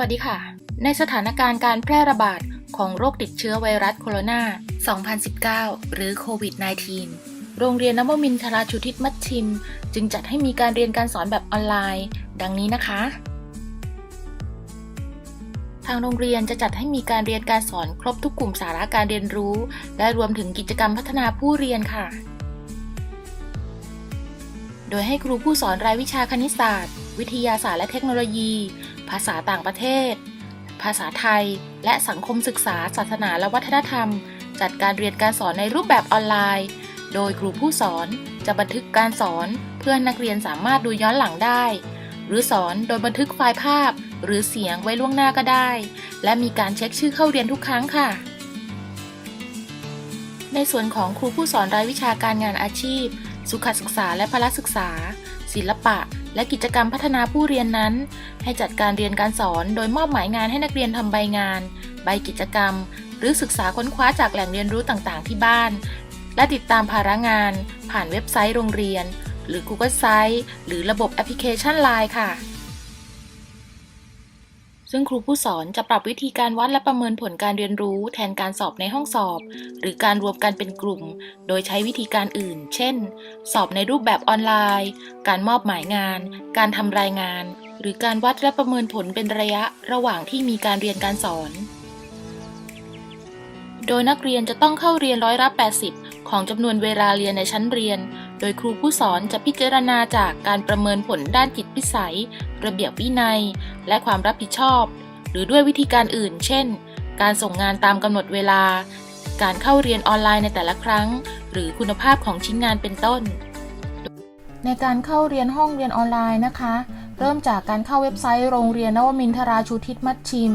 วัสดีค่ะ ในสถานการณ์การแพร่ระบาดของโรคติดเชื้อไวรัสโคโรนา 2019 หรือโควิด -19 โรงเรียนนวมินทราชุทิศมัชชิม จึงจัดให้มีการเรียนการสอนแบบออนไลน์ ดังนี้นะคะ ทางโรงเรียนจะจัดให้มีการเรียนการสอนครบทุกกลุ่มสาระการเรียนรู้ และรวมถึงกิจกรรมพัฒนาผู้เรียนค่ะ โดยให้ครูผู้สอนรายวิชาคณิตศาสตร์ วิทยาศาสตร์และเทคโนโลยี ภาษาต่างประเทศ ภาษาไทย และสังคมศึกษา ศาสนาและวัฒนธรรม จัดการเรียนการสอนในรูปแบบออนไลน์ โดยครูผู้สอนจะบันทึกการสอนเพื่อนักเรียนสามารถดูย้อนหลังได้ หรือสอนโดยบันทึกไฟล์ภาพ หรือเสียงไว้ล่วงหน้าก็ได้ และมีการเช็คชื่อเข้าเรียนทุกครั้งค่ะ ในส่วนของครูผู้สอนรายวิชาการงานอาชีพ สุขศึกษาและพละศึกษา ศิลปะ และกิจกรรมพัฒนาผู้เรียนนั้น ให้จัดการเรียนการสอนโดยมอบหมายงานให้นักเรียนทำใบงาน ใบกิจกรรม หรือศึกษาค้นคว้าจากแหล่งเรียนรู้ต่างๆ ที่บ้าน และติดตามภาระงาน ผ่านเว็บไซต์โรงเรียน หรือ Google Site หรือระบบแอปพลิเคชัน Line ค่ะ ซึ่งครูผู้สอนจะปรับวิธีการวัดและประเมินผลการเรียนรู้ แทนการสอบในห้องสอบ หรือการรวมกันเป็นกลุ่ม โดยใช้วิธีการอื่น เช่น สอบในรูปแบบออนไลน์ การมอบหมายงาน การทำรายงาน หรือการวัดและประเมินผลเป็นระยะระหว่างที่มีการเรียนการสอน โดยนักเรียนจะต้องเข้าเรียนร้อยละ80 ของจำนวนเวลาเรียนในชั้นเรียน โดยครูผู้สอนจะพิจารณาจากการประเมินผลด้านจิตพิสัย ระเบียบวินัย และความรับผิดชอบ หรือด้วยวิธีการอื่น เช่น การส่งงานตามกำหนดเวลา การเข้าเรียนออนไลน์ในแต่ละครั้ง หรือคุณภาพของชิ้นงานเป็นต้น ในการเข้าเรียนห้องเรียนออนไลน์นะคะ เริ่มจากการเข้าเว็บไซต์โรงเรียนนวมินทราชูทิศมัชชิม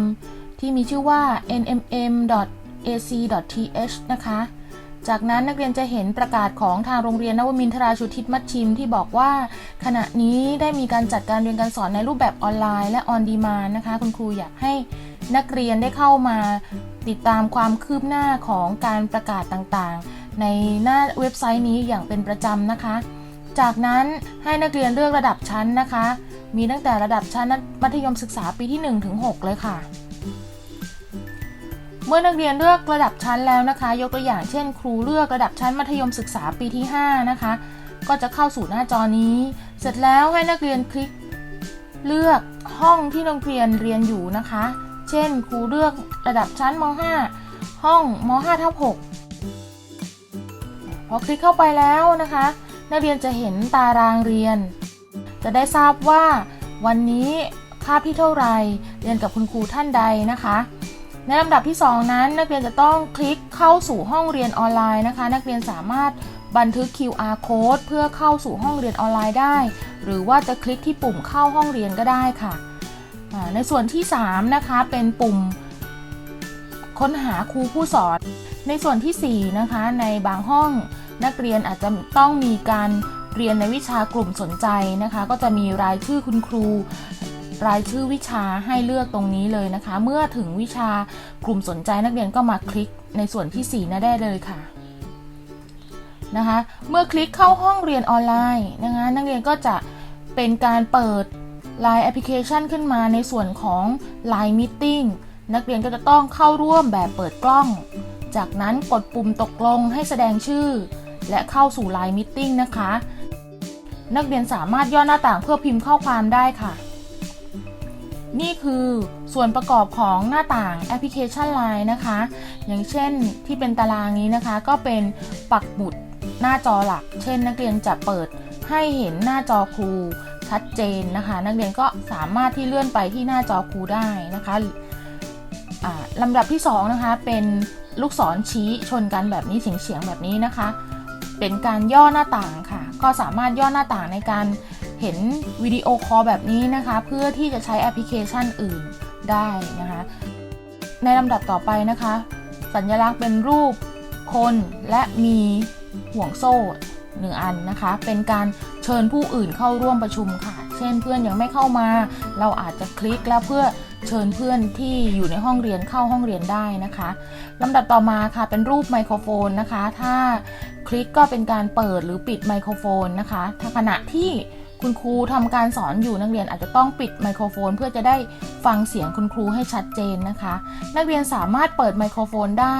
ที่มีชื่อว่า nmm.ac.th นะคะ จากนั้นนักเรียนจะเห็นประกาศของทางโรงเรียนนวมินทราชูทิศมัชชิมที่บอกว่า ขณะนี้ได้มีการจัดการเรียนการสอนในรูปแบบออนไลน์และออนดีมานนะคะ คุณครูอยากให้นักเรียนได้เข้ามาติดตามความคืบหน้าของการประกาศต่างๆ ในหน้าเว็บไซต์นี้อย่างเป็นประจำนะคะ จากนั้นให้นักเรียนเลือกระดับชั้นนะคะ มีตั้งแต่ระดับชั้นมัธยมศึกษาปีที่ 1 ถึง 6 เลยค่ะ เมื่อนักเรียนเลือกระดับชั้นแล้วนะคะ ยกตัวอย่างเช่น ครูเลือกระดับชั้นมัธยมศึกษาปีที่ 5 นะคะ ก็จะเข้าสู่หน้าจอนี้ เสร็จแล้วให้นักเรียนคลิก เลือกห้องที่นักเรียนเรียนอยู่นะคะ เช่น ครูเลือกระดับชั้นม .5 ห้องม .5 ทับ6พอคลิกเข้าไปแล้วนะคะ นักเรียนจะเห็นตารางเรียน จะได้ทราบว่าวันนี้คาบที่เท่าไหรเรียนกับคุณครูท่านใดนะคะ ในลำดับที่ 2 นั้น นักเรียนจะต้องคลิกเข้าสู่ห้องเรียนออนไลน์นะคะ นักเรียนสามารถบันทึก QR code เพื่อเข้าสู่ห้องเรียนออนไลน์ได้ หรือว่าจะคลิกที่ปุ่มเข้าห้องเรียนก็ได้ค่ะ ในส่วนที่ 3 นะคะ เป็นปุ่มค้นหาครูผู้สอน ในส่วนทีสี่4 นะคะ ในบางห้องนักเรียนอาจจะต้องมีการเรียนในวิชากลุ่มสนใจนะคะ ก็จะมีรายชื่อคุณครู รายชื่อวิชาให้เลือกตรงนี้เลยนะคะ เมื่อถึงวิชากลุ่มสนใจนักเรียนก็มาคลิกในส่วนที่ 4นะได้เลยค่ะนะคะเมื่อคลิกเข้าห้องเรียนออนไลน์นะคะนักเรียนก็จะเป็นการเปิด Line แอปพลิเคชันขึ้นมาในส่วนของ Line Meeting นักเรียนก็จะต้องเข้าร่วมแบบเปิดกล้อง จากนั้นกดปุ่มตกลงให้แสดงชื่อ และเข้าสู่ Line Meeting นะคะ นักเรียนสามารถย่อหน้าต่างเพื่อพิมพ์ข้อความได้ค่ะ นี่คือส่วนประกอบของหน้าต่างแอปพลิเคชัน Line นะคะ อย่างเช่นที่เป็นตารางนี้นะคะ ก็เป็นปักหมุดหน้าจอหลัก เช่น นักเรียนจะเปิดให้เห็นหน้าจอครูชัดเจนนะคะ นักเรียนก็สามารถที่เลื่อนไปที่หน้าจอครูได้นะคะลำดับที่2นะคะเป็นลูกศรชี้ชนกันแบบนี้เฉียงๆแบบนี้นะคะ เป็นการย่อหน้าต่างค่ะ ก็สามารถย่อหน้าต่างในการ เห็นวิดีโอคอลแบบนี้นะคะ เพื่อที่จะใช้แอปพลิเคชันอื่นได้นะคะ ในลำดับต่อไปนะคะ สัญลักษณ์เป็นรูปคนและมีห่วงโซ่หนึ่งอันนะคะ เป็นการเชิญผู้อื่นเข้าร่วมประชุมค่ะ เช่นเพื่อนยังไม่เข้ามา เราอาจจะคลิกแล้วเพื่อเชิญเพื่อนที่อยู่ในห้องเรียนเข้าห้องเรียนได้นะคะลำดับต่อมาค่ะเป็นรูปไมโครโฟนนะคะ ถ้าคลิกก็เป็นการเปิดหรือปิดไมโครโฟนนะคะ ถ้าขณะที่ คุณครูทำการสอนอยู่นักเรียนอาจจะต้องปิดไมโครโฟน เพื่อจะได้ฟังเสียงคุณครูให้ชัดเจนนะคะ นักเรียนสามารถเปิดไมโครโฟนได้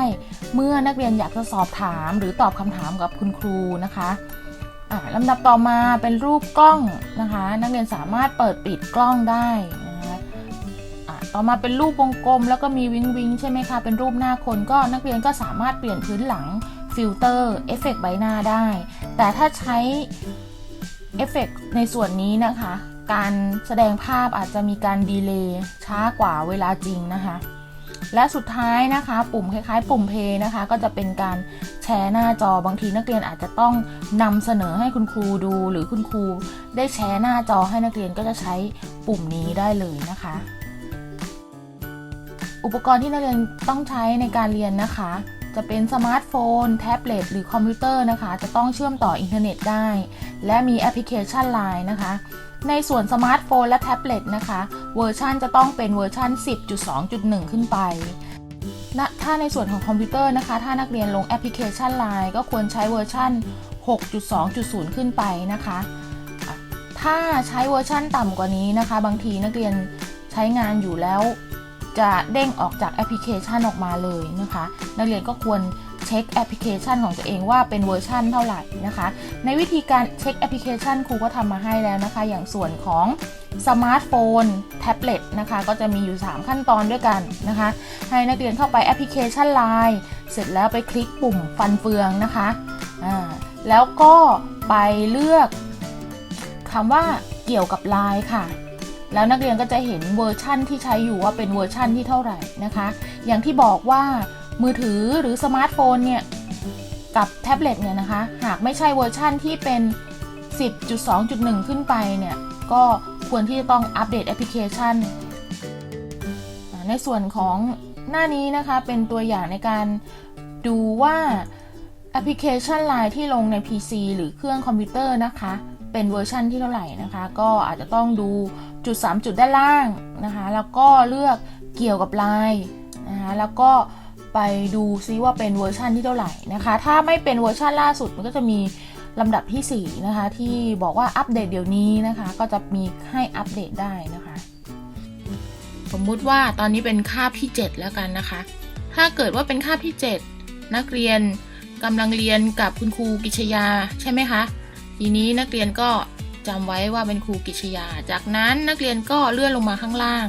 เมื่อนักเรียนอยากจะสอบถามหรือตอบคำถามกับคุณครูนะคะลำดับต่อมาเป็นรูปกล้องนะคะ นักเรียนสามารถเปิดปิดกล้องได้นะคะต่อมาเป็นรูปวงกลม แล้วก็มีวิงวิงใช่ไหมคะเป็นรูปหน้าคนก็นักเรียนก็สามารถเปลี่ยนพื้นหลังฟิลเตอร์เอฟเฟกต์ใบหน้าได้ แต่ถ้าใช้ เอฟเฟกต์ในส่วนนี้นะคะ การแสดงภาพอาจจะมีการดีเลย์ช้ากว่าเวลาจริงนะคะ และสุดท้ายนะคะ ปุ่มคล้ายๆ ปุ่มเพย์นะคะ ก็จะเป็นการแชร์หน้าจอบางทีนักเรียนอาจจะต้องนำเสนอให้คุณครูดู หรือคุณครูได้แชร์หน้าจอให้นักเรียนก็จะใช้ปุ่มนี้ได้เลยนะคะ อุปกรณ์ที่นักเรียนต้องใช้ในการเรียนนะคะจะเป็นสมาร์ทโฟน แท็บเล็ต หรือคอมพิวเตอร์นะคะ จะต้องเชื่อมต่ออินเทอร์เน็ตได้ และมีแอปพลิเคชัน Line นะคะ ในส่วนสมาร์ทโฟนและแท็บเล็ตนะคะ เวอร์ชันจะต้องเป็นเวอร์ชัน 10.2.1 ขึ้นไปนะถ้าในส่วนของคอมพิวเตอร์นะคะ ถ้านักเรียนลงแอปพลิเคชัน Line ก็ควรใช้เวอร์ชัน6.2.0 ขึ้นไปนะคะอะถ้าใช้เวอร์ชันต่ำกว่านี้นะคะ บางทีนักเรียนใช้งานอยู่แล้ว จะเด้งออกจากแอปพลิเคชันออกมาเลยนะคะ นักเรียนก็ควร เช็คแอปพลิเคชันของตัวเองว่าเป็นเวอร์ชันเท่าไหร่นะคะ ในวิธีการเช็คแอปพลิเคชันครูก็ทำมาให้แล้วนะคะ อย่างส่วนของสมาร์ทโฟนแท็บเล็ตนะคะก็จะมีอยู่ 3 ขั้นตอนด้วยกันนะคะ ให้นักเรียนเข้าไปแอปพลิเคชัน Line เสร็จแล้วไปคลิกปุ่มฟันเฟืองนะคะอ่าแล้วก็ไปเลือกคำว่าเกี่ยวกับ Line ค่ะ แล้วนักเรียนก็จะเห็นเวอร์ชั่นที่ใช้อยู่ว่าเป็นเวอร์ชั่นที่เท่าไหร่นะคะ อย่างที่บอกว่า มือถือหรือสมาร์ทโฟนเนี่ย กับแท็บเล็ตเนี่ยนะคะ หากไม่ใช่เวอร์ชั่นที่เป็น 10.2.1 ขึ้นไปเนี่ย ก็ควรที่จะต้องอัปเดตแอปพลิเคชัน ในส่วนของหน้านี้นะคะเป็นตัวอย่างในการดูว่าแอปพลิเคชัน Line ที่ลงใน PC หรือเครื่องคอมพิวเตอร์นะคะ เป็นเวอร์ชันที่เท่าไหร่นะคะ ก็อาจจะต้องดูจุด 3 จุดด้านล่างนะคะ แล้วก็เลือกเกี่ยวกับ Line นะคะแล้วก็ ไปดูซิว่าเป็นเวอร์ชันที่เท่าไหร่นะคะ ถ้าไม่เป็นเวอร์ชันล่าสุดมันก็จะมีลำดับที่4นะคะที่บอกว่าอัปเดตเดี๋ยวนี้นะคะ ก็จะมีให้อัปเดตได้นะคะ สมมุติว่าตอนนี้เป็นคาบที่ 7 แล้วกันนะคะ ถ้าเกิดว่าเป็นคาบที่ 7 นักเรียนกำลังเรียนกับคุณครูกิชยาใช่ไหมคะทีนี้นักเรียนก็จำไว้ว่าเป็นครูกิชยา จากนั้นนักเรียนก็เลื่อนลงมาข้างล่าง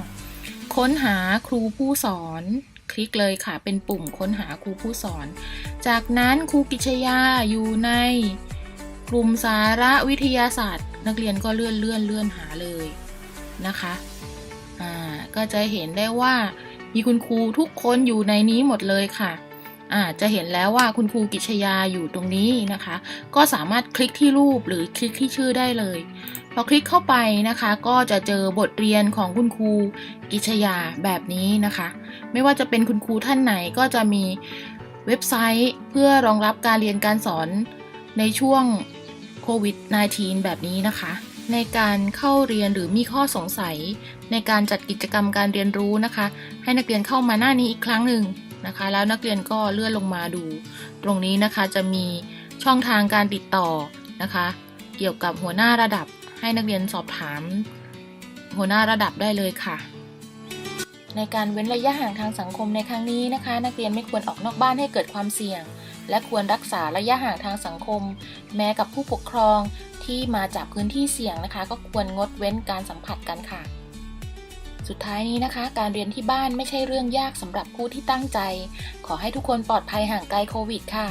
ค้นหาครูผู้สอน ลิกเลยค่ะ เป็นปุ่มค้นหาครูผู้สอน จากนั้นครูกิชยาอยู่ในกลุ่มสาระวิทยาศาสตร์ นักเรียนก็เลื่อนเลื่อนเลื่อนหาเลยนะคะอ่าก็จะเห็นได้ว่ามีคุณครูทุกคนอยู่ในนี้หมดเลยค่ะอ่าจะเห็นแล้วว่าคุณครูกิชยาอยู่ตรงนี้นะคะ ก็สามารถคลิกที่รูปหรือคลิกที่ชื่อได้เลยพอคลิกเข้าไปนะคะ ก็จะเจอบทเรียนของคุณครูกิชยาแบบนี้นะคะ ไม่ว่าจะเป็นคุณครูท่านไหนก็จะมีเว็บไซต์เพื่อรองรับการเรียนการสอนในช่วงโควิด -19 แบบนี้นะคะ ในการเข้าเรียนหรือมีข้อสงสัย ในการจัดกิจกรรมการเรียนรู้นะคะ ให้นักเรียนเข้ามาหน้านี้อีกครั้งหนึ่งนะคะ แล้วนักเรียนก็เลื่อนลงมาดู ตรงนี้นะคะจะมีช่องทางการติดต่อนะคะ เกี่ยวกับหัวหน้าระดับให้นักเรียนสอบถาม หัวหน้าระดับได้เลยค่ะ ในการเว้นระยะห่างทางสังคมในครั้งนี้นะคะ นักเรียนไม่ควรออกนอกบ้านให้เกิดความเสี่ยง และควรรักษาระยะห่างทางสังคม แม้กับผู้ปกครองที่มาจากพื้นที่เสี่ยงนะคะ ก็ควรงดเว้นการสัมผัสกันค่ะ สุดท้ายนี้นะคะ การเรียนที่บ้านไม่ใช่เรื่องยากสำหรับผู้ที่ตั้งใจ ขอให้ทุกคนปลอดภัยห่างไกลโควิดค่ะ